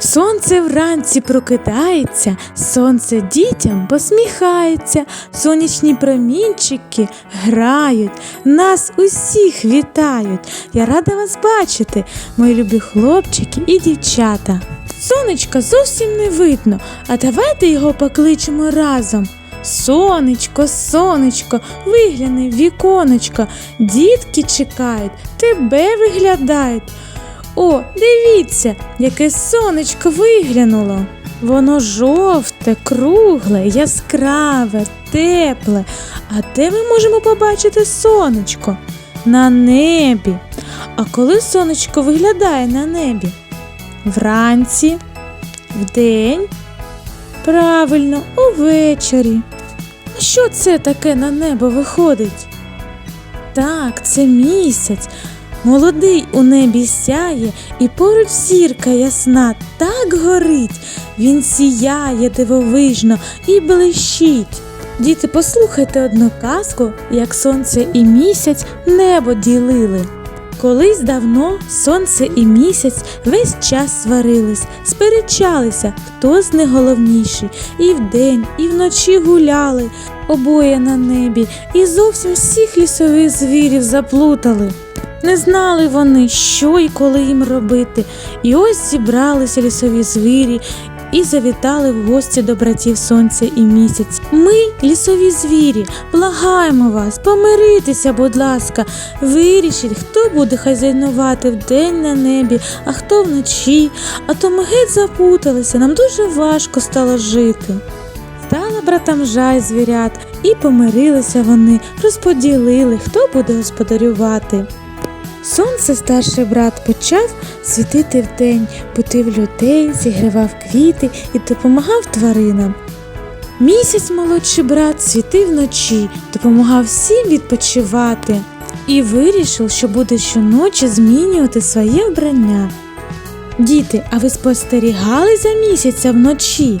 Сонце вранці прокидається, сонце дітям посміхається, сонячні промінчики грають, нас усіх вітають. Я рада вас бачити, мої любі хлопчики і дівчата. Сонечка зовсім не видно, а давайте його покличемо разом. Сонечко, сонечко, вигляни віконечко, дітки чекають, тебе виглядають. О, дивіться, яке сонечко виглянуло. Воно жовте, кругле, яскраве, тепле. А де ми можемо побачити сонечко? На небі. А коли сонечко виглядає на небі? Вранці, вдень, правильно, увечері. А що це таке на небо виходить? Так, це місяць. Молодий у небі сяє, і поруч зірка ясна так горить. Він сіяє дивовижно і блищить. Діти, послухайте одну казку, як сонце і місяць небо ділили. Колись давно сонце і місяць весь час сварились, сперечалися, хто з них головніший, і вдень, і вночі гуляли, обоє на небі, і зовсім всіх лісових звірів заплутали. Не знали вони, що і коли їм робити. І ось зібралися лісові звірі і завітали в гості до братів сонця і місяць. Ми, лісові звірі, благаємо вас, помиритися, будь ласка, вирішіть, хто буде хазяйнувати вдень на небі, а хто вночі. А то ми геть запуталися, нам дуже важко стало жити. Стала братам жаль звірят, і помирилися вони, розподілили, хто буде господарювати. Сонце старший брат почав світити вдень, бутив людей, зігрівав квіти і допомагав тваринам. Місяць молодший брат світив вночі, допомагав всім відпочивати і вирішив, що буде щоночі змінювати своє вбрання. Діти, а ви спостерігали за місяця вночі?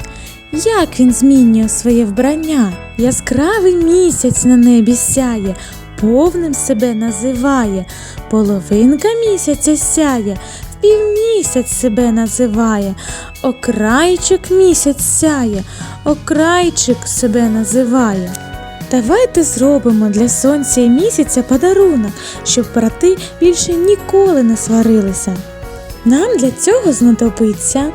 Як він змінює своє вбрання? Яскравий місяць на небі сяє, повним себе називає, половинка місяця сяє, півмісяць себе називає, окрайчик місяць сяє, окрайчик себе називає. Давайте зробимо для сонця і місяця подарунок, щоб брати більше ніколи не сварилися. Нам для цього знадобиться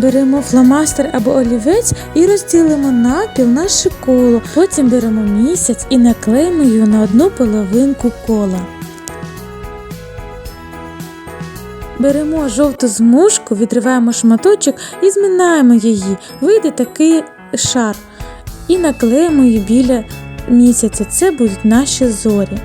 Беремо фломастер або олівець і розділимо навпіл наше коло. Потім беремо місяць і наклеїмо його на одну половинку кола. Беремо жовту змушку, відриваємо шматочок і зминаємо її. Вийде такий шар. І наклеїмо її біля місяця. Це будуть наші зорі.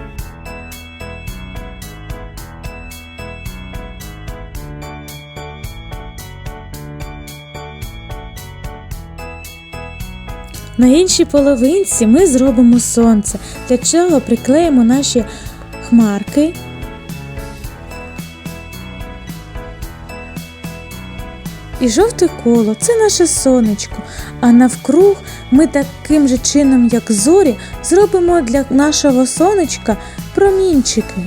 На іншій половинці ми зробимо сонце, для чого приклеїмо наші хмарки. І жовте коло це наше сонечко, а навкруг ми таким же чином, як зорі, зробимо для нашого сонечка промінчики.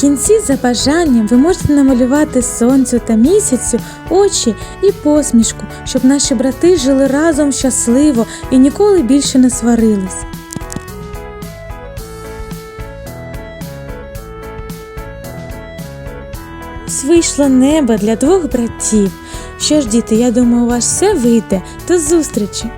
Кінці за бажанням ви можете намалювати сонцю та місяцю очі і посмішку, щоб наші брати жили разом щасливо і ніколи більше не сварились. Ось вийшло небо для двох братів. Що ж, діти, я думаю, у вас все вийде. До зустрічі!